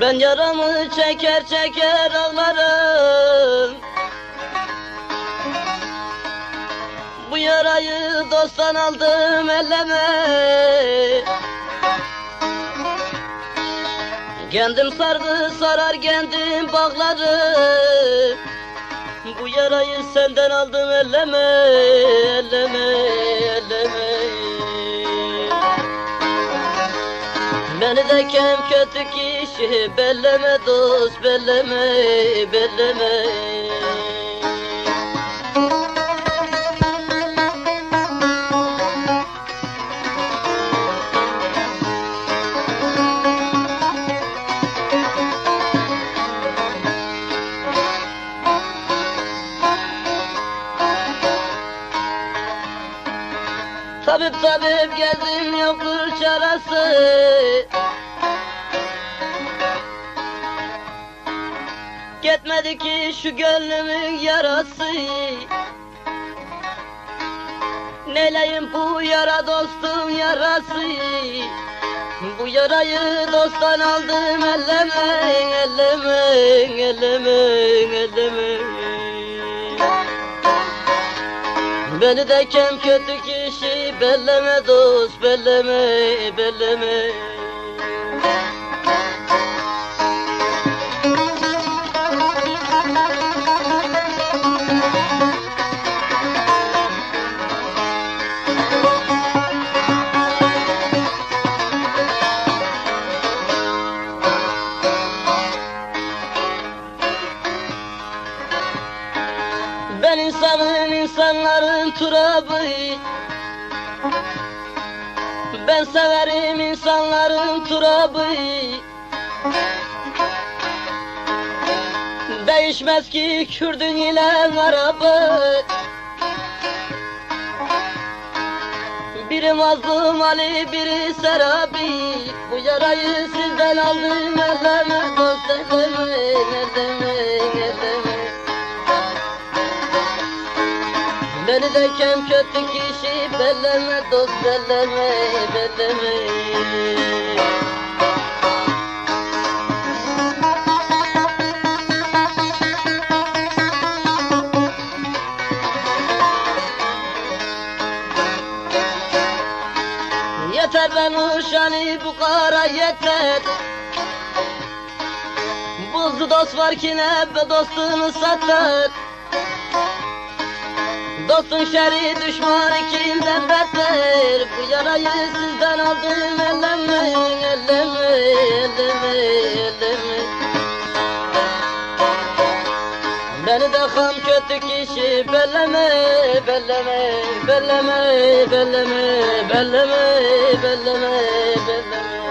Ben yaramı çeker çeker ağlarım. Bu yarayı dosttan aldım elleme. Kendim sardı sarar kendim bağları. Bu yarayı senden aldım elleme elleme elleme Beni de kem kötü kişi belleme dost belleme belleme Tabip tabip gezdim yoktur çaresi Gitmedi ki şu gönlümün yarası. Neleyim bu yara dostum yarası? Bu yarayı dosttan aldım elleme elleme elleme elleme Beni de kem kötü kişi belleme dost belleme belleme Ben insanım insanların turabı. Ben severim insanların turabı. Değişmez ki Kürdün ile Arabı Biri mazlum Ali, biri Serabi. Bu yarayı sizden aldım elleme Dost Beni de kem kötü kişi belleme dost belleme belleme Yeter ben uşanı bu kara yeter. Buzlu dost var ki ne be dostunu satar Dostun şerri düşman ikinden beter Bu yarayı sizden aldım elleme elleme elleme elleme Beni de ham kötü kişi belleme belleme belleme belleme belleme belleme belleme